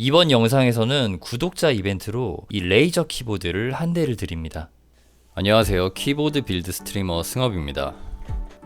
이번 영상에서는 구독자 이벤트로 이 레이저 키보드를 한 대를 드립니다. 안녕하세요. 키보드 빌드 스트리머 승업입니다.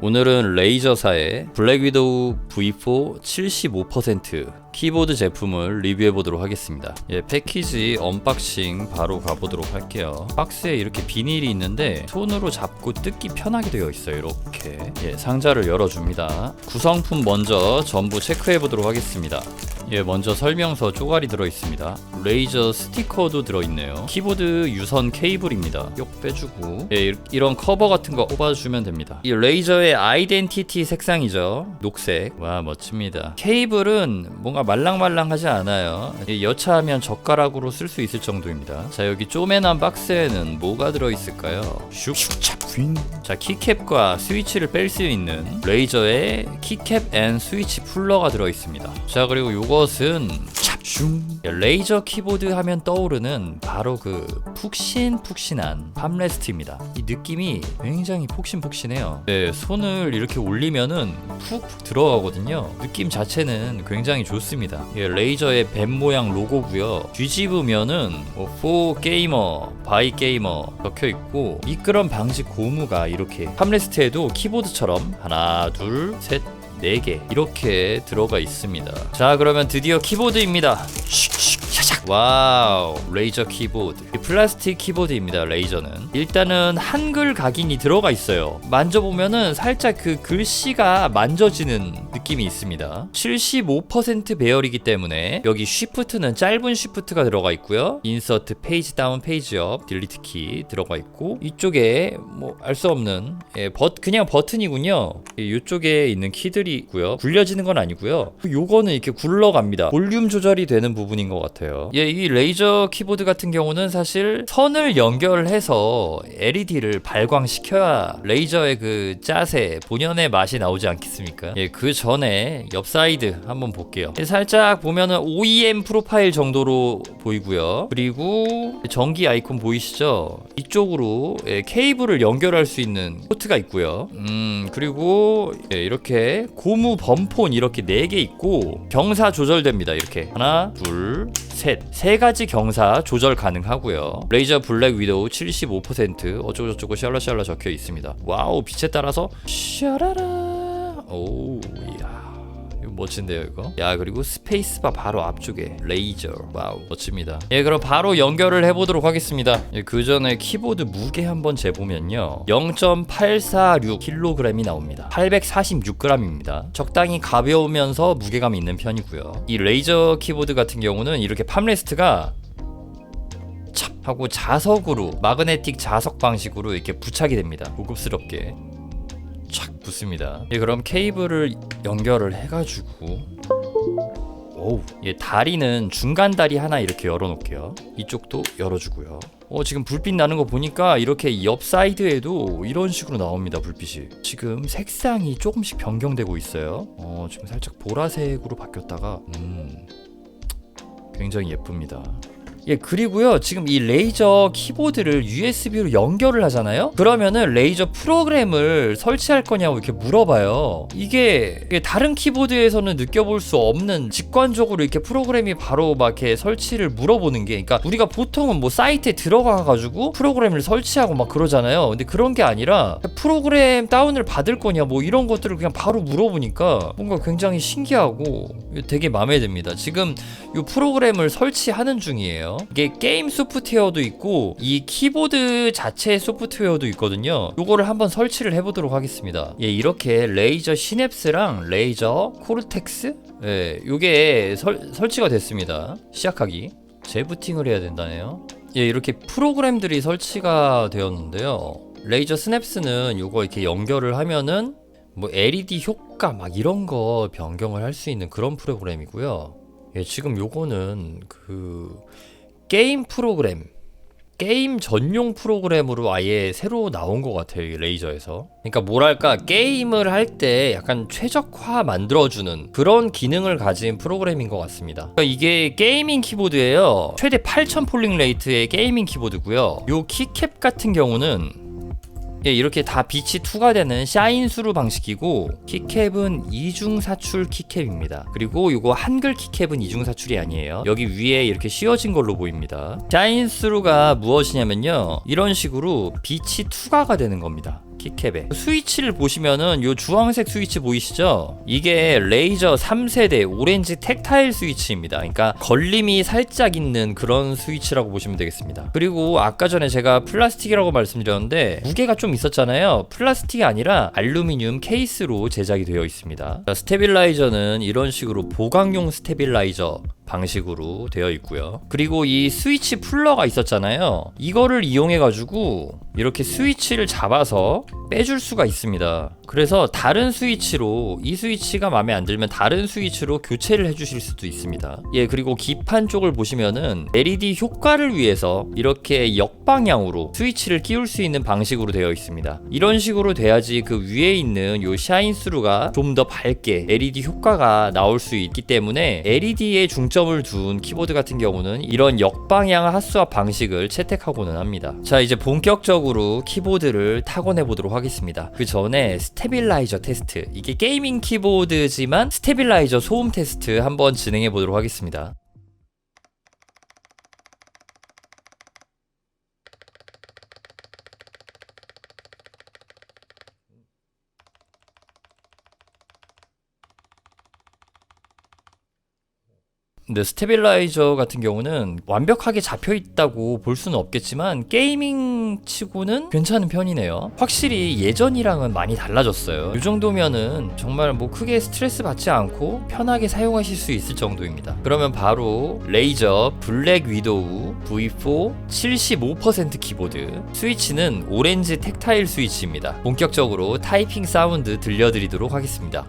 오늘은 레이저사의 블랙 위도우 V4 75% 키보드 제품을 리뷰해 보도록 하겠습니다. 예, 패키지 언박싱 바로 가보도록 할게요. 박스에 이렇게 비닐이 있는데 손으로 잡고 뜯기 편하게 되어 있어요. 이렇게 예, 상자를 열어줍니다. 구성품 먼저 전부 체크해 보도록 하겠습니다. 예, 먼저 설명서 쪼가리 들어 있습니다. 레이저 스티커도 들어 있네요. 키보드 유선 케이블입니다. 뿅 빼주고 예, 이런 커버 같은 거 뽑아주면 됩니다. 이 레이저의 아이덴티티 색상이죠. 녹색. 와 멋집니다. 케이블은 뭔가 말랑말랑하지 않아요. 예, 여차하면 젓가락으로 쓸 수 있을 정도입니다. 자 여기 쪼매난 박스에는 뭐가 들어 있을까요? 슉슉찹 자 키캡과 스위치를 뺄 수 있는 레이저의 키캡 앤 스위치 풀러가 들어 있습니다. 자 그리고 요것은 찹 슝 레이저 키보드 하면 떠오르는 바로 그 푹신푹신한 팜레스트입니다. 이 느낌이 굉장히 폭신폭신해요. 네, 손을 이렇게 올리면은 푹푹 들어가거든요. 느낌 자체는 굉장히 좋습니다. 예, 레이저의 뱀 모양 로고고요. 뒤집으면은 뭐, for 게이머, 바이 게이머 적혀 있고 미끄럼 방지 고무가 이렇게 팜레스트에도 키보드처럼 하나, 둘, 셋, 4개 이렇게 들어가 있습니다. 자 그러면 드디어 키보드입니다. 샤샥 와우 레이저 키보드. 이 플라스틱 키보드입니다 레이저는. 일단은 한글 각인이 들어가 있어요. 만져보면은 살짝 그 글씨가 만져지는 느낌이 있습니다. 75% 배열이기 때문에 여기 쉬프트는 짧은 쉬프트가 들어가 있고요. 인서트 페이지 다운 페이지 업 딜리트 키 들어가 있고 이쪽에 뭐 알 수 없는 예, 버, 그냥 버튼이군요. 이쪽에 있는 키들이 있고요. 굴려지는 건 아니고요. 요거는 이렇게 굴러갑니다. 볼륨 조절이 되는 부분인 것 같아요 예, 이 레이저 키보드 같은 경우는 사실 선을 연결해서 LED를 발광시켜야 레이저의 그 짜세 본연의 맛이 나오지 않겠습니까? 예, 그 전에 옆 사이드 한번 볼게요. 예, 살짝 보면은 OEM 프로파일 정도로 보이고요. 그리고 전기 아이콘 보이시죠? 이쪽으로 예, 케이블을 연결할 수 있는 포트가 있고요. 음 그리고 예, 이렇게 고무 범폰 이렇게 4개 있고 경사 조절됩니다 이렇게. 하나 둘 셋 세 가지 경사 조절 가능하고요. 레이저 블랙 위도우 75% 어쩌고저쩌고 샬라샬라 적혀 있습니다. 와우 빛에 따라서 샤라라. 오 이야 멋진데요 이거? 야 그리고 스페이스바 바로 앞쪽에 레이저. 와우 멋집니다. 예 그럼 바로 연결을 해보도록 하겠습니다. 예, 그 전에 키보드 무게 한번 재보면요. 0.846kg이 나옵니다. 846g입니다. 적당히 가벼우면서 무게감이 있는 편이고요. 이 레이저 키보드 같은 경우는 이렇게 팜레스트가 찹 하고 자석으로 마그네틱 자석 방식으로 이렇게 부착이 됩니다. 고급스럽게. 착 붙습니다. 예, 그럼 케이블을 연결을 해가지고 오우 예, 다리는 중간 다리 하나 이렇게 열어놓을게요. 이쪽도 열어주고요. 어 지금 불빛 나는 거 보니까 이렇게 옆 사이드에도 이런 식으로 나옵니다 불빛이. 지금 색상이 조금씩 변경되고 있어요. 어 지금 살짝 보라색으로 바뀌었다가 음 굉장히 예쁩니다. 예, 그리고요, 지금 이 레이저 키보드를 USB로 연결을 하잖아요? 그러면은 레이저 프로그램을 설치할 거냐고 이렇게 물어봐요. 이게 다른 키보드에서는 느껴볼 수 없는 직관적으로 이렇게 프로그램이 바로 막 이렇게 설치를 물어보는 게, 그러니까 우리가 보통은 뭐 사이트에 들어가 가지고 프로그램을 설치하고 막 그러잖아요. 근데 그런 게 아니라 프로그램 다운을 받을 거냐 뭐 이런 것들을 그냥 바로 물어보니까 뭔가 굉장히 신기하고 되게 마음에 듭니다. 지금 이 프로그램을 설치하는 중이에요. 이게 게임 소프트웨어도 있고 이 키보드 자체 소프트웨어도 있거든요. 요거를 한번 설치를 해보도록 하겠습니다. 예, 이렇게 레이저 시냅스랑 레이저 코르텍스 예, 요게 설, 설치가 됐습니다. 시작하기. 재부팅을 해야 된다네요. 예, 이렇게 프로그램들이 설치가 되었는데요. 레이저 스냅스는 요거 이렇게 연결을 하면은 뭐 LED 효과 막 이런 거 변경을 할 수 있는 그런 프로그램이고요. 예, 지금 요거는 그 게임 프로그램 게임 전용 프로그램으로 아예 새로 나온 것 같아요 이 레이저에서. 그러니까 뭐랄까 게임을 할 때 약간 최적화 만들어주는 그런 기능을 가진 프로그램인 것 같습니다. 그러니까 이게 게이밍 키보드예요. 최대 8000 폴링 레이트의 게이밍 키보드고요. 요 키캡 같은 경우는 예, 이렇게 다 빛이 투과되는 샤인수루 방식이고 키캡은 이중 사출 키캡입니다. 그리고 이거 한글 키캡은 이중 사출이 아니에요. 여기 위에 이렇게 씌워진 걸로 보입니다. 샤인수루가 무엇이냐면요. 이런 식으로 빛이 투과가 되는 겁니다. 키캡에 스위치를 보시면은 요 주황색 스위치 보이시죠? 이게 레이저 3세대 오렌지 텍타일 스위치입니다. 그러니까 걸림이 살짝 있는 그런 스위치라고 보시면 되겠습니다. 그리고 아까 전에 제가 플라스틱이라고 말씀드렸는데 무게가 좀 있었잖아요. 플라스틱이 아니라 알루미늄 케이스로 제작이 되어 있습니다. 자, 스테빌라이저는 이런 식으로 보강용 스테빌라이저 방식으로 되어 있고요. 그리고 이 스위치 풀러가 있었잖아요. 이거를 이용해 가지고 이렇게 스위치를 잡아서 빼줄 수가 있습니다. 그래서 다른 스위치로 이 스위치가 마음에 안 들면 다른 스위치로 교체를 해주실 수도 있습니다. 예, 그리고 기판 쪽을 보시면은 LED 효과를 위해서 이렇게 역방향으로 스위치를 끼울 수 있는 방식으로 되어 있습니다. 이런 식으로 돼야지 그 위에 있는 요 샤인스루가 좀 더 밝게 LED 효과가 나올 수 있기 때문에 LED에 중점 을 둔 키보드 같은 경우는 이런 역방향 핫스왑 방식을 채택하고는 합니다. 자, 이제 본격적으로 키보드를 타건해 보도록 하겠습니다. 그 전에 스테빌라이저 테스트. 이게 게이밍 키보드지만 스테빌라이저 소음 테스트 한번 진행해 보도록 하겠습니다. 근데 스테빌라이저 같은 경우는 완벽하게 잡혀 있다고 볼 수는 없겠지만 게이밍 치고는 괜찮은 편이네요. 확실히 예전이랑은 많이 달라졌어요. 이 정도면은 정말 뭐 크게 스트레스 받지 않고 편하게 사용하실 수 있을 정도입니다. 그러면 바로 레이저 블랙 위도우 V4 75% 키보드 스위치는 오렌지 텍타일 스위치입니다. 본격적으로 타이핑 사운드 들려드리도록 하겠습니다.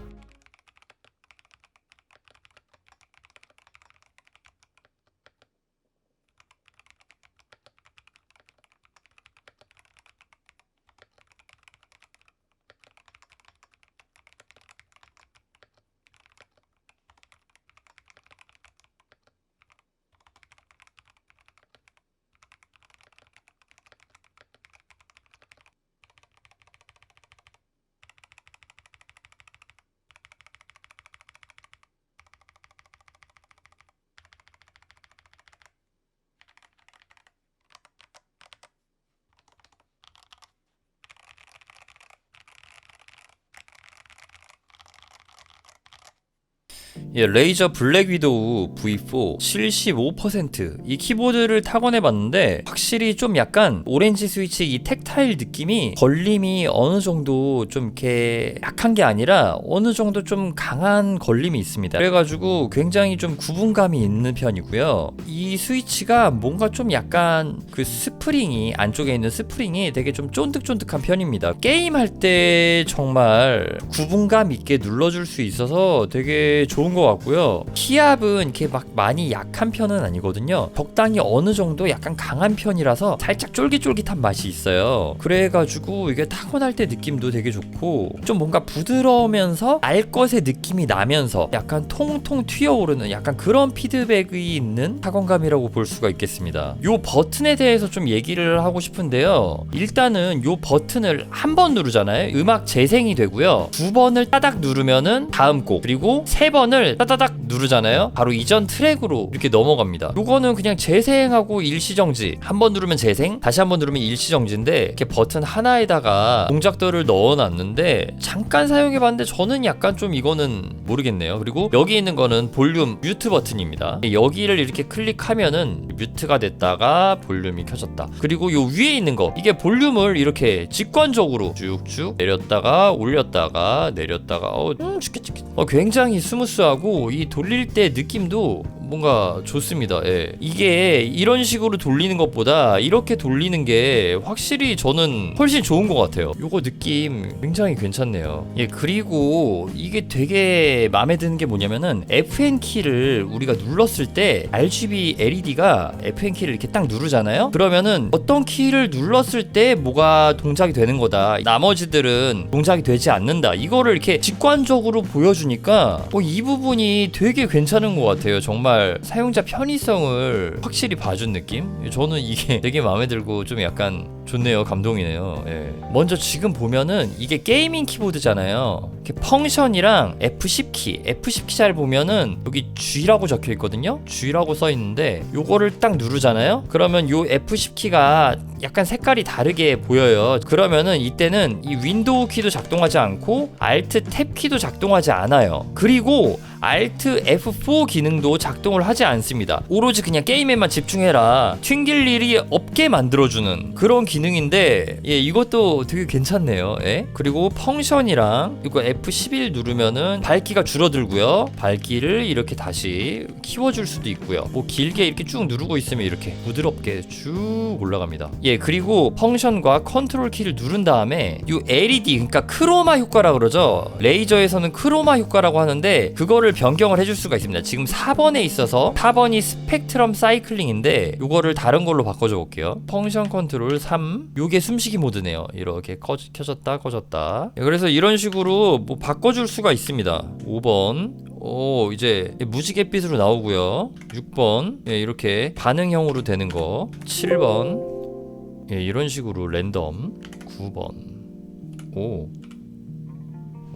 예, 레이저 블랙 위도우 V4 75%이 키보드를 타건해 봤는데 확실히 좀 약간 오렌지 스위치 이 텍타일 느낌이 걸림이 어느 정도 좀 이렇게 약한 게 아니라 어느 정도 좀 강한 걸림이 있습니다. 그래가지고 굉장히 좀 구분감이 있는 편이고요. 이 스위치가 뭔가 좀 약간 그 스프링이 안쪽에 있는 스프링이 되게 좀 쫀득쫀득한 편입니다. 게임할 때 정말 구분감 있게 눌러줄 수 있어서 되게 좋은 것 같고요. 키압은 이렇게 막 많이 약한 편은 아니거든요. 적당히 어느 정도 약간 강한 편이라서 살짝 쫄깃쫄깃한 맛이 있어요. 그래가지고 이게 타건할 때 느낌도 되게 좋고 좀 뭔가 부드러우면서 알 것의 느낌이 나면서 약간 통통 튀어오르는 약간 그런 피드백이 있는 타건감이라고 볼 수가 있겠습니다. 요 버튼에 대해서 좀 얘기를 하고 싶은데요. 일단은 요 버튼을 한 번 누르잖아요. 음악 재생이 되고요. 두 번을 따닥 누르면은 다음 곡 그리고 세 번을 따다닥 누르잖아요. 바로 이전 트랙으로 이렇게 넘어갑니다. 요거는 그냥 재생하고 일시정지 한 번 누르면 재생 다시 한 번 누르면 일시정지인데 이렇게 버튼 하나에다가 동작들을 넣어놨는데 잠깐 사용해봤는데 저는 약간 좀 이거는 모르겠네요. 그리고 여기 있는 거는 볼륨 뮤트 버튼입니다. 여기를 이렇게 클릭하면은 뮤트가 됐다가 볼륨이 켜졌다. 그리고 요 위에 있는 거 이게 볼륨을 이렇게 직관적으로 쭉쭉 내렸다가 올렸다가 내렸다가 어, 음, 죽겠, 죽겠. 어 굉장히 스무스 하고 이 돌릴 때 느낌도 뭔가 좋습니다. 예. 이게 이런 식으로 돌리는 것보다 이렇게 돌리는 게 확실히 저는 훨씬 좋은 것 같아요. 요거 느낌 굉장히 괜찮네요. 예, 그리고 이게 되게 마음에 드는 게 뭐냐면은 FN 키를 우리가 눌렀을 때 RGB LED가 FN 키를 이렇게 딱 누르잖아요. 그러면은 어떤 키를 눌렀을 때 뭐가 동작이 되는 거다. 나머지들은 동작이 되지 않는다. 이거를 이렇게 직관적으로 보여주니까 어, 이 부분이 되게 괜찮은 것 같아요. 정말 사용자 편의성을 확실히 봐준 느낌? 저는 이게 되게 마음에 들고 좀 약간 좋네요. 감동이네요. 예. 먼저 지금 보면은 이게 게이밍 키보드잖아요. 이렇게 펑션이랑 F10 키, F10 키 잘 보면은 여기 G라고 적혀 있거든요. G라고 써 있는데 요거를 딱 누르잖아요. 그러면 요 F10 키가 약간 색깔이 다르게 보여요. 그러면은 이때는 이 윈도우 키도 작동하지 않고 Alt 탭 키도 작동하지 않아요. 그리고 Alt F4 기능도 작동을 하지 않습니다. 오로지 그냥 게임에만 집중해라. 튕길 일이 없게 만들어주는 그런 기 능인데, 예, 이것도 되게 괜찮네요. 예? 그리고 펑션이랑 이거 F11 누르면은 밝기가 줄어들고요. 밝기를 이렇게 다시 키워줄 수도 있고요. 뭐 길게 이렇게 쭉 누르고 있으면 이렇게 부드럽게 쭉 올라갑니다. 예, 그리고 펑션과 컨트롤 키를 누른 다음에 이 LED, 그러니까 크로마 효과라 그러죠. 레이저에서는 크로마 효과라고 하는데 그거를 변경을 해줄 수가 있습니다. 지금 4번에 있어서 4번이 스펙트럼 사이클링인데 이거를 다른 걸로 바꿔줘 볼게요. 펑션 컨트롤 3. 요게 숨쉬기 모드네요. 이렇게 꺼, 켜졌다 꺼졌다. 예, 그래서 이런 식으로 뭐 바꿔줄 수가 있습니다. 5번. 오 이제 무지갯빛으로 나오고요. 6번 예, 이렇게 반응형으로 되는 거. 7번 예, 이런 식으로 랜덤. 9번. 오.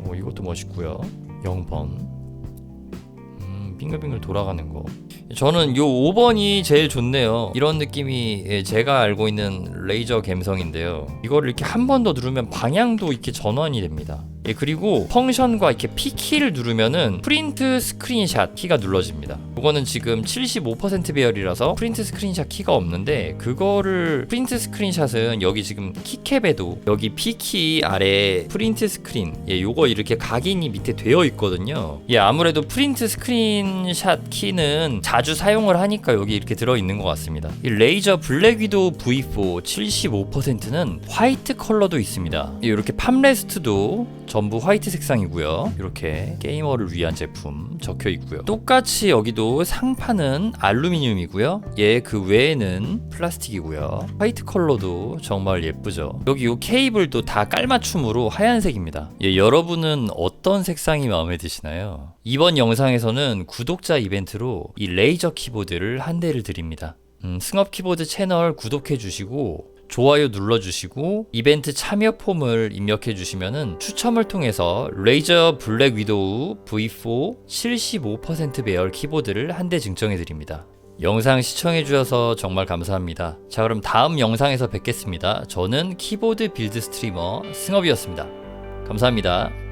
오 이것도 멋있고요. 0번. 음, 빙글빙글 돌아가는 거. 저는 요 5번이 제일 좋네요. 이런 느낌이 예, 제가 알고 있는 레이저 감성인데요. 이거를 이렇게 한 번 더 누르면 방향도 이렇게 전환이 됩니다. 예, 그리고 펑션과 이렇게 P 키를 누르면은 프린트 스크린샷 키가 눌러집니다. 이거는 지금 75% 배열이라서 프린트 스크린샷 키가 없는데 그거를 프린트 스크린샷은 여기 지금 키캡에도 여기 P 키 아래 프린트 스크린 예, 요거 이렇게 각인이 밑에 되어 있거든요. 예, 아무래도 프린트 스크린샷 키는 자주 사용을 하니까 여기 이렇게 들어 있는 것 같습니다. 이 레이저 블랙 위도우 V4 75%는 화이트 컬러도 있습니다. 예, 이렇게 팜레스트도 전부 화이트 색상이고요. 이렇게 게이머를 위한 제품 적혀 있고요. 똑같이 여기도 상판은 알루미늄이고요. 예, 그 외에는 플라스틱이고요. 화이트 컬러도 정말 예쁘죠. 여기 이 케이블도 다 깔맞춤으로 하얀색입니다. 예, 여러분은 어떤 색상이 마음에 드시나요? 이번 영상에서는 구독자 이벤트로 이 레이저 키보드를 한 대를 드립니다. 음, 승업 키보드 채널 구독해 주시고 좋아요 눌러주시고 이벤트 참여 폼을 입력해 주시면은 추첨을 통해서 레이저 블랙 위도우 V4 75% 배열 키보드를 한 대 증정해 드립니다. 영상 시청해 주셔서 정말 감사합니다. 자 그럼 다음 영상에서 뵙겠습니다. 저는 키보드 빌드 스트리머 승업이었습니다. 감사합니다.